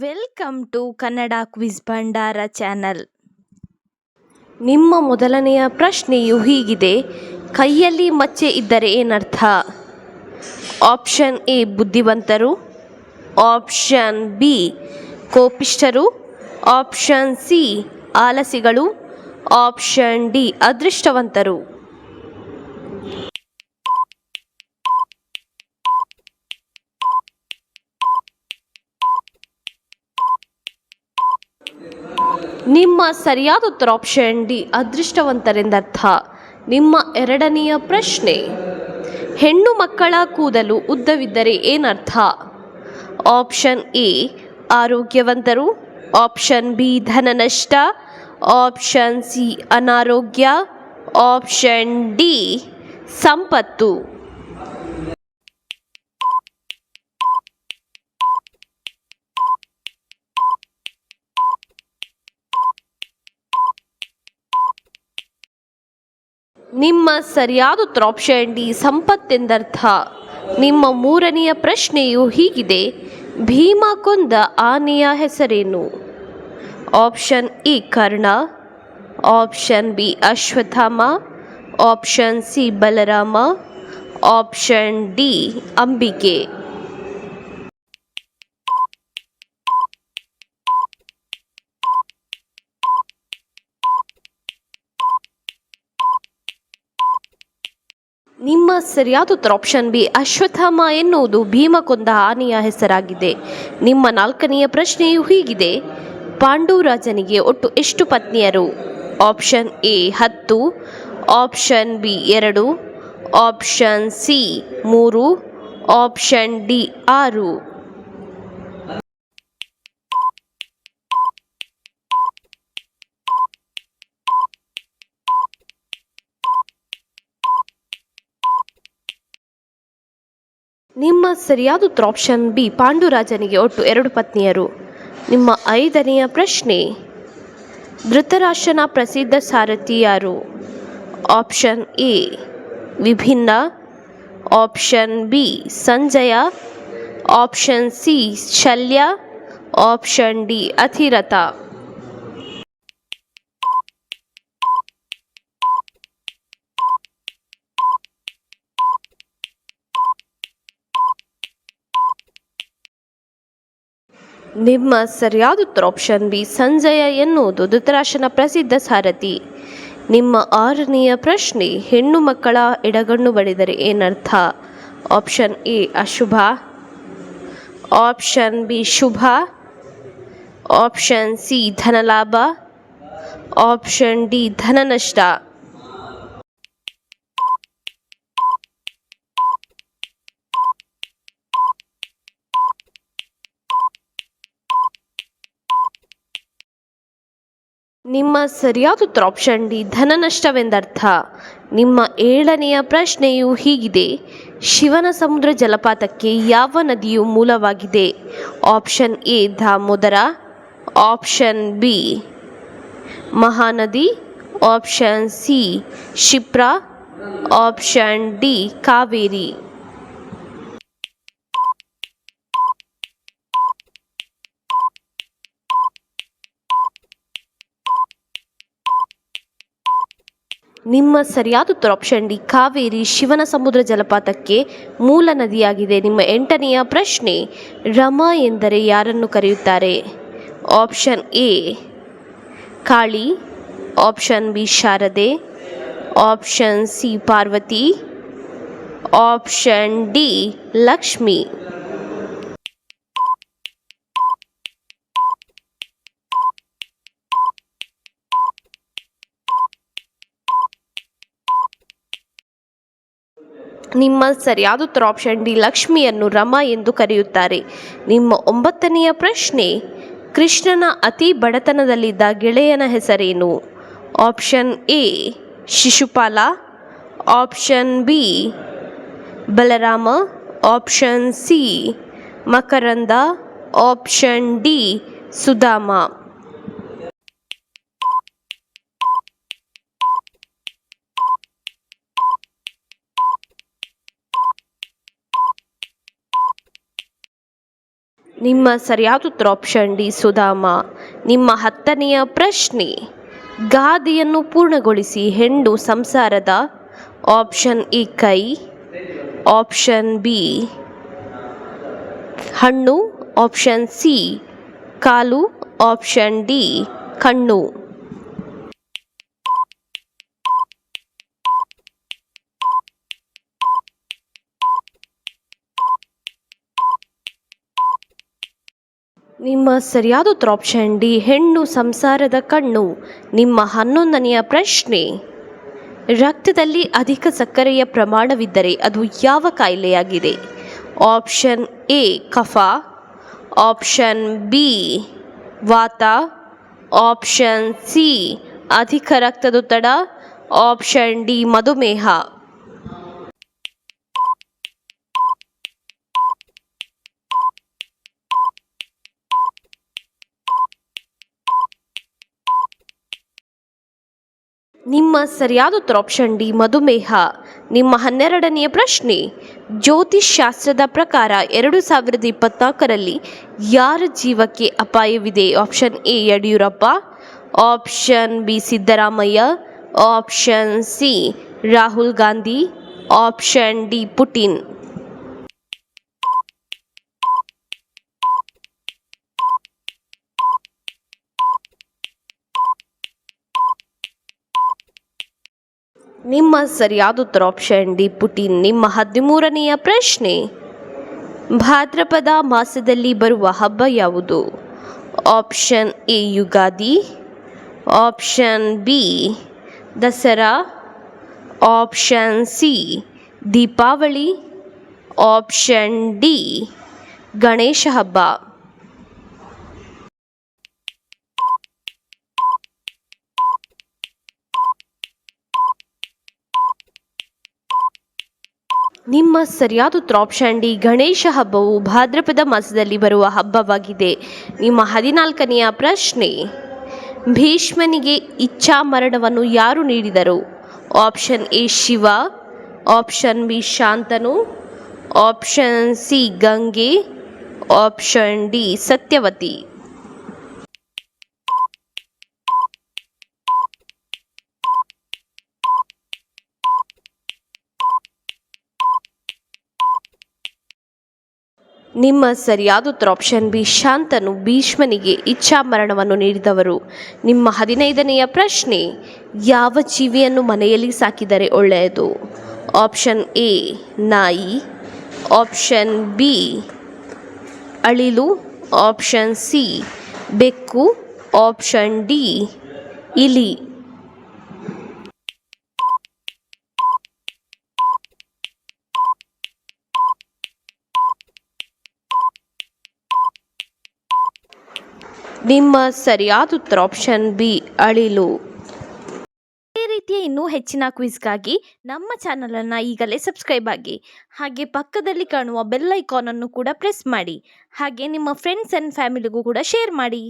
Welcome to Kannada quiz Bhandara channel ನಿಮ್ಮ ಮೊದಲನೆಯ ಪ್ರಶ್ನೆಯು ಹೀಗಿದೆ, ಕೈಯಲ್ಲಿ ಮಚ್ಚೆ ಇದ್ದರೆ ಏನರ್ಥ? ಆಪ್ಷನ್ ಎ, ಬುದ್ಧಿವಂತರು. ಆಪ್ಷನ್ ಬಿ, ಕೋಪಿಷ್ಠರು. ಆಪ್ಷನ್ ಸಿ, ಆಲಸಿಗಳು. ಆಪ್ಷನ್ ಡಿ, ಅದೃಷ್ಟವಂತರು. ನಿಮ್ಮ ಸರಿಯಾದ ಉತ್ತರ ಆಪ್ಷನ್ ಡಿ ಅದೃಷ್ಟವಂತರೆಂದರ್ಥ ನಿಮ್ಮ ಎರಡನೆಯ ಪ್ರಶ್ನೆ, ಹೆಣ್ಣು ಮಕ್ಕಳ ಕೂದಲು ಉದ್ದವಿದ್ದರೆ ಏನರ್ಥ? ಆಪ್ಷನ್ ಎ ಆರೋಗ್ಯವಂತರು. ಆಪ್ಷನ್ ಬಿ ಧನನಷ್ಟ. ಆಪ್ಷನ್ ಸಿ ಅನಾರೋಗ್ಯ. ಆಪ್ಷನ್ ಡಿ ಸಂಪತ್ತು. ನಿಮ್ಮ ಸರಿಯಾದ ಉತ್ತರ ಆಪ್ಷನ್ ಡಿ, ಸಂಪತ್ತೆಂದರ್ಥ. ನಿಮ್ಮ ಮೂರನೆಯ ಪ್ರಶ್ನೆಯು ಹೀಗಿದೆ ಭೀಮ ಕೊಂದ ಆನೆಯ ಹೆಸರೇನು? Option E Karna. Option B Ashwatthama option C, Balarama. Option D, Ambika. ನಿಮ್ಮ ಸರಿಯಾದ ಉತ್ತರ ಆಪ್ಷನ್ ಬಿ ಅಶ್ವತ್ಥಾಮ ಎನ್ನುವುದು ಭೀಮಕೊಂದ ಆನೆಯ ಹೆಸರಾಗಿದೆ. ನಿಮ್ಮ ನಾಲ್ಕನೆಯ ಪ್ರಶ್ನೆಯು ಹೀಗಿದೆ. ಪಾಂಡುರಾಜನಿಗೆ ಒಟ್ಟು ಎಷ್ಟು ಪತ್ನಿಯರು? ಆಪ್ಷನ್ ಎ ಹತ್ತು. ಆಪ್ಷನ್ ಬಿ ಎರಡು. ಆಪ್ಷನ್ ಸಿ ಮೂರು. ಆಪ್ಷನ್ ಡಿ ಆರು. ನಿಮ್ಮ ಸರಿಯಾದ ಉತ್ತರ ಆಪ್ಷನ್ ಬಿ ಪಾಂಡುರಾಜನಿಗೆ ಒಟ್ಟು ಎರಡು ಪತ್ನಿಯರು. ನಿಮ್ಮ ಐದನೆಯ ಪ್ರಶ್ನೆ, ಧೃತರಾಷ್ಟ್ರನ ಪ್ರಸಿದ್ಧ ಸಾರಥಿ ಯಾರು? ಆಪ್ಷನ್ ಎ ವಿಭಿನ್ನ. Option B Sanjaya. Option C Shalya. Option D ಅತಿರಥ. ನಿಮ್ಮ ಸರಿಯಾದ ಉತ್ತರ ಆಪ್ಷನ್ ಬಿ ಸಂಜಯ ಎನ್ನುವುದು ಧೃತರಾಷ್ಟ್ರನ ಪ್ರಸಿದ್ಧ ಸಾರಥಿ. ನಿಮ್ಮ ಆರನೆಯ ಪ್ರಶ್ನೆ, ಹೆಣ್ಣು ಮಕ್ಕಳ ಎಡಗಣ್ಣು ಬಡಿದರೆ ಏನರ್ಥ? ಆಪ್ಷನ್ ಎ ಅಶುಭ. ಆಪ್ಷನ್ ಬಿ ಶುಭ. ಆಪ್ಷನ್ ಸಿ ಧನಲಾಭ. ಆಪ್ಷನ್ ಡಿ ಧನನಷ್ಟ. ನಿಮ್ಮ ಸರಿಯಾದ ಉತ್ತರ ಆಪ್ಷನ್ ಡಿ ಧನನಷ್ಟವೆಂದರ್ಥ ನಿಮ್ಮ ಏಳನೆಯ ಪ್ರಶ್ನೆಯು ಹೀಗಿದೆ. ಶಿವನ ಸಮುದ್ರ ಜಲಪಾತಕ್ಕೆ ಯಾವ ನದಿಯು ಮೂಲವಾಗಿದೆ? Option A, Damodar. Option B, Mahanadi. Option C, Shipra. Option D, Kaveri. ನಿಮ್ಮ ಸರಿಯಾದ ಉತ್ತರ ಆಪ್ಷನ್ ಡಿ, ಕಾವೇರಿ ಶಿವನ ಸಮುದ್ರ ಜಲಪಾತಕ್ಕೆ ಮೂಲ ನದಿಯಾಗಿದೆ. ನಿಮ್ಮ ಎಂಟನೆಯ ಪ್ರಶ್ನೆ, ರಮ ಎಂದರೆ ಯಾರನ್ನು ಕರೆಯುತ್ತಾರೆ? Option A, Kali. Option B, Sharada. Option C, Parvati. Option D, Lakshmi. ನಿಮ್ಮ ಸರಿಯಾದ ಉತ್ತರ ಆಪ್ಷನ್ ಡಿ ಲಕ್ಷ್ಮಿಯನ್ನು ರಮ ಎಂದು ಕರೆಯುತ್ತಾರೆ. ನಿಮ್ಮ ಒಂಬತ್ತನೆಯ ಪ್ರಶ್ನೆ, ಕೃಷ್ಣನ ಅತಿ ಬಡತನದಲ್ಲಿದ್ದ ಗೆಳೆಯನ ಹೆಸರೇನು? Option A, Shishupala. Option B, Balarama. Option C, Makaranda. Option D, Sudama. ನಿಮ್ಮ ಸರಿಯಾದ ಉತ್ತರ ಆಪ್ಷನ್ ಡಿ, ಸುಧಾಮ. ನಿಮ್ಮ ಹತ್ತನೆಯ ಪ್ರಶ್ನೆ, ಗಾದೆಯನ್ನು ಪೂರ್ಣಗೊಳಿಸಿ ಹೆಣ್ಣು ಸಂಸಾರದ ಆಪ್ಷನ್ ಎ ಕೈ ಆಪ್ಷನ್ ಬಿ ಹಣ್ಣು ಆಪ್ಷನ್ ಸಿ ಕಾಲು ಆಪ್ಷನ್ ಡಿ ಕಣ್ಣು. ನಿಮ್ಮ ಸರಿಯಾದ ಉತ್ತರ ಆಪ್ಷನ್ ಡಿ ಹೆಣ್ಣು ಸಂಸಾರದ ಕಣ್ಣು. ನಿಮ್ಮ ಹನ್ನೊಂದನೆಯ ಪ್ರಶ್ನೆ, ರಕ್ತದಲ್ಲಿ ಅಧಿಕ ಸಕ್ಕರೆಯ ಪ್ರಮಾಣವಿದ್ದರೆ ಅದು ಯಾವ ಕಾಯಿಲೆಯಾಗಿದೆ? ಆಪ್ಷನ್ ಎ ಕಫ. ಆಪ್ಷನ್ ಬಿ ವಾತ. ಆಪ್ಷನ್ ಸಿ ಅಧಿಕ ರಕ್ತದೊತ್ತಡ. ಆಪ್ಷನ್ ಡಿ ಮಧುಮೇಹ. ನಿಮ್ಮ ಸರಿಯಾದ ಉತ್ತರ ಆಪ್ಷನ್ ಡಿ, ಮಧುಮೇಹ. ನಿಮ್ಮ ಹನ್ನೆರಡನೆಯ ಪ್ರಶ್ನೆ ಶಾಸ್ತ್ರದ ಪ್ರಕಾರ ಎರಡು ಸಾವಿರದ ಇಪ್ಪತ್ನಾಲ್ಕರಲ್ಲಿ ಯಾರ ಜೀವಕ್ಕೆ ಅಪಾಯವಿದೆ? Option A, Yediyurappa. Option B, Siddaramaiah. Option C, Rahul Gandhi. Option D, Putin. ನಿಮ್ಮ ಸರಿಯಾದ ಉತ್ತರ ಆಪ್ಷನ್ ಡಿ ಪುಟಿನ್ ನಿಮ್ಮ ಹದಿಮೂರನೆಯ ಪ್ರಶ್ನೆ. ಭಾದ್ರಪದ ಮಾಸದಲ್ಲಿ ಬರುವ ಹಬ್ಬ ಯಾವುದು? Option A, Ugadi. Option B, Dasara. Option C, Deepavali. Option D, Ganesha ಹಬ್ಬ ನಿಮ್ಮ ಸರಿಯಾದ ತ್ರಾಪ್ಶಾಂಡಿ ಗಣೇಶ ಹಬ್ಬವು ಭಾದ್ರಪದ ಮಾಸದಲ್ಲಿ ಬರುವ ಹಬ್ಬವಾಗಿದೆ. ನಿಮ್ಮ ಹದಿನಾಲ್ಕನೆಯ ಪ್ರಶ್ನೆ, ಭೀಷ್ಮನಿಗೆ ಇಚ್ಛಾ ಮರಣವನ್ನು ಯಾರು ನೀಡಿದರು? Option A Shiva option B Shantanu option C Ganga option D Satyavati. ನಿಮ್ಮ ಸರಿಯಾದ ಉತ್ತರ ಆಪ್ಷನ್ ಬಿ ಶಾಂತನು ಭೀಷ್ಮನಿಗೆ ಇಚ್ಛಾ ಮರಣವನ್ನು ನೀಡಿದವರು. ನಿಮ್ಮ ಹದಿನೈದನೆಯ ಪ್ರಶ್ನೆ, ಯಾವ ಜೀವಿಯನ್ನು ಮನೆಯಲ್ಲಿ ಸಾಕಿದರೆ ಒಳ್ಳೆಯದು? ಆಪ್ಷನ್ ಎ ನಾಯಿ. ಆಪ್ಷನ್ ಬಿ ಅಳಿಲು. ಆಪ್ಷನ್ ಸಿ ಬೆಕ್ಕು. ಆಪ್ಷನ್ ಡಿ ಇಲಿ. ನಿಮ್ಮ ಸರಿಯಾದ ಉತ್ತರ ಆಪ್ಷನ್ ಬಿ ಅಳಿಲು. ಇದೇ ರೀತಿಯ ಇನ್ನೂ ಹೆಚ್ಚಿನ ಕ್ವಿಜ್ಗಾಗಿ ನಮ್ಮ ಚಾನಲನ್ನು ಈಗಲೇ ಸಬ್ಸ್ಕ್ರೈಬ್ ಆಗಿ. ಹಾಗೆ ಪಕ್ಕದಲ್ಲಿ ಕಾಣುವ ಬೆಲ್ ಐಕಾನನ್ನು ಕೂಡ ಪ್ರೆಸ್ ಮಾಡಿ. ಹಾಗೆ ನಿಮ್ಮ ಫ್ರೆಂಡ್ಸ್ ಆ್ಯಂಡ್ ಫ್ಯಾಮಿಲಿಗೂ ಕೂಡ ಶೇರ್ ಮಾಡಿ.